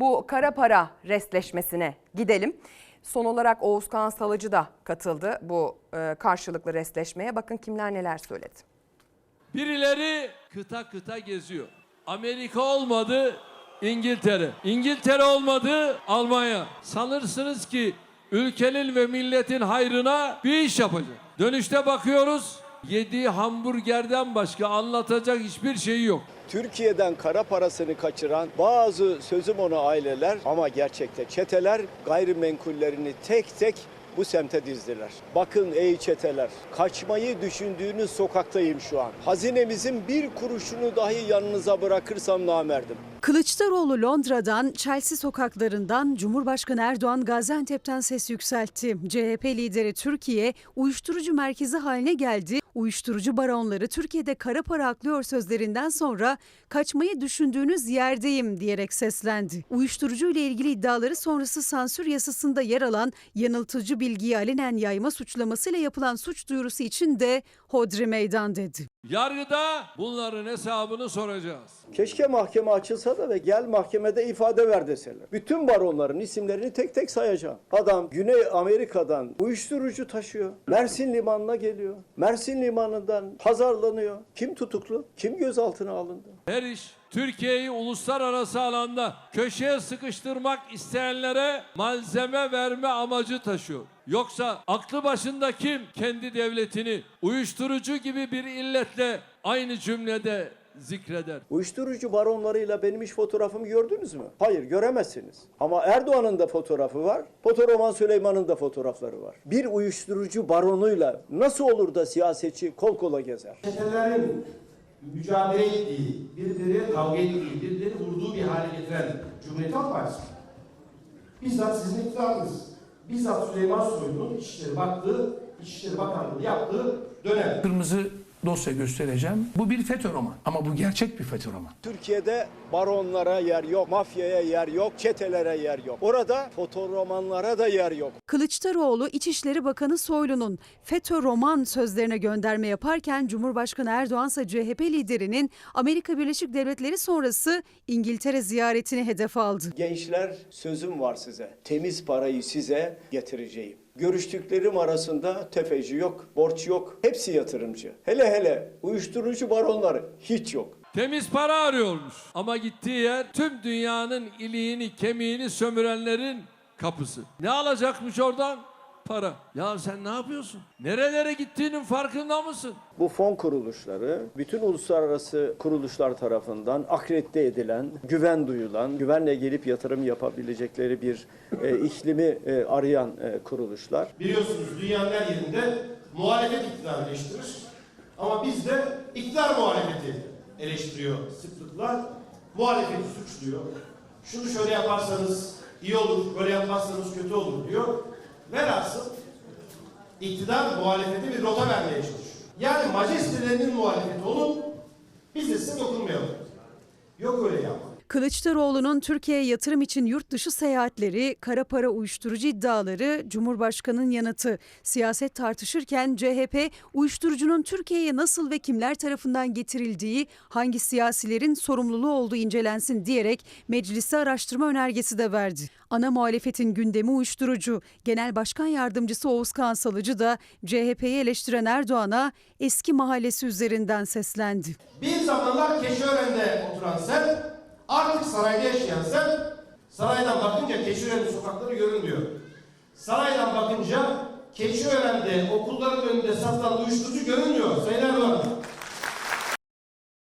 Bu kara para restleşmesine gidelim. Son olarak Oğuzkan Salıcı da katıldı bu e, karşılıklı restleşmeye. Bakın kimler neler söyledi. Birileri kıta kıta geziyor. Amerika olmadı İngiltere. İngiltere olmadı Almanya. Sanırsınız ki ülkenin ve milletin hayrına bir iş yapacak. Dönüşte bakıyoruz yediği hamburgerden başka anlatacak hiçbir şeyi yok. Türkiye'den kara parasını kaçıran bazı sözüm ona aileler ama gerçekte çeteler gayrimenkullerini tek tek bu semte dizdiler. Bakın ey çeteler, kaçmayı düşündüğünüz sokaktayım şu an. Hazinemizin bir kuruşunu dahi yanınıza bırakırsam namerdim. Kılıçdaroğlu Londra'dan, Chelsea sokaklarından, Cumhurbaşkanı Erdoğan Gaziantep'ten ses yükseltti. CHP lideri Türkiye uyuşturucu merkezi haline geldi. Uyuşturucu baronları Türkiye'de kara para aklıyor sözlerinden sonra kaçmayı düşündüğünüz yerdeyim diyerek seslendi. Uyuşturucu ile ilgili iddiaları sonrası sansür yasasında yer alan yanıltıcı bilgiyi alenen yayma suçlamasıyla yapılan suç duyurusu için de hodri meydan dedi. Yargıda bunların hesabını soracağız. Keşke mahkeme açılsa da ve gel mahkemede ifade ver deseler. Bütün baronların isimlerini tek tek sayacağım. Adam Güney Amerika'dan uyuşturucu taşıyor. Mersin limanına geliyor. Mersin limanından pazarlanıyor. Kim tutuklu? Kim gözaltına alındı? Her iş Türkiye'yi uluslararası alanda köşeye sıkıştırmak isteyenlere malzeme verme amacı taşıyor. Yoksa aklı başında kim kendi devletini uyuşturucu gibi bir illetle aynı cümlede zikreder? Uyuşturucu baronlarıyla benim iş fotoğrafımı gördünüz mü? Hayır göremezsiniz. Ama Erdoğan'ın da fotoğrafı var. Fotoroman Süleyman'ın da fotoğrafları var. Bir uyuşturucu baronuyla nasıl olur da siyasetçi kol kola gezer? çetelerin mücadele ettiği, birbirleriyle kavga ettiği, birbirleri vurduğu bir hale getiren Cumhuriyet Halk Partisi. Bizzat sizin iktidarınız. Bizzat Süleyman Soylu'nun İçişleri baktığı, İçişleri Bakanlığı yaptığı dönem. Kırmızı dosya göstereceğim. Bu bir FETÖ roman ama bu gerçek bir FETÖ roman. Türkiye'de baronlara yer yok, mafyaya yer yok, çetelere yer yok. Orada fotoromanlara da yer yok. Kılıçdaroğlu İçişleri Bakanı Soylu'nun FETÖ roman sözlerine gönderme yaparken Cumhurbaşkanı Erdoğan ise CHP liderinin Amerika Birleşik Devletleri sonrası İngiltere ziyaretini hedef aldı. Gençler sözüm var size. Temiz parayı size getireceğim. Görüştüklerim arasında tefeci yok, borç yok. Hepsi yatırımcı. Hele hele uyuşturucu baronları hiç yok. Temiz para arıyormuş. Ama gittiği yer tüm dünyanın iliğini, kemiğini sömürenlerin kapısı. Ne alacakmış oradan? Para. Ya sen ne yapıyorsun? Nerelere gittiğinin farkında mısın? Bu fon kuruluşları bütün uluslararası kuruluşlar tarafından akredite edilen, güven duyulan, güvenle gelip yatırım yapabilecekleri bir e, iklimi e, arayan e, kuruluşlar. Biliyorsunuz dünyanın her yerinde muhalefet iktidarı eleştirir. Ama bizde iktidar muhalefeti eleştiriyor sıklıkla. Muhalefeti suçluyor. Şunu şöyle yaparsanız iyi olur, böyle yaparsanız kötü olur diyor. Velhasıl iktidar muhalefete bir rota vermeye çalışıyor. Yani majestelerinin muhalefeti olun, biz de size dokunmayalım. Yok öyle yapmak. Kılıçdaroğlu'nun Türkiye'ye yatırım için yurt dışı seyahatleri, kara para uyuşturucu iddiaları, Cumhurbaşkanı'nın yanıtı. Siyaset tartışırken CHP uyuşturucunun Türkiye'ye nasıl ve kimler tarafından getirildiği, hangi siyasilerin sorumluluğu olduğu incelensin diyerek meclise araştırma önergesi de verdi. Ana muhalefetin gündemi uyuşturucu. Genel Başkan Yardımcısı Oğuzkan Salıcı da CHP'yi eleştiren Erdoğan'a eski mahallesi üzerinden seslendi. Bir zamanlar Keşiören'de oturan sen, Artık sarayda yaşayan sen saraydan bakınca Keçiören sokakları görünmüyor. Saraydan bakınca Keçiören'de okulların önünde satılan uyuşturucu görünmüyor. Sayın Erdoğan.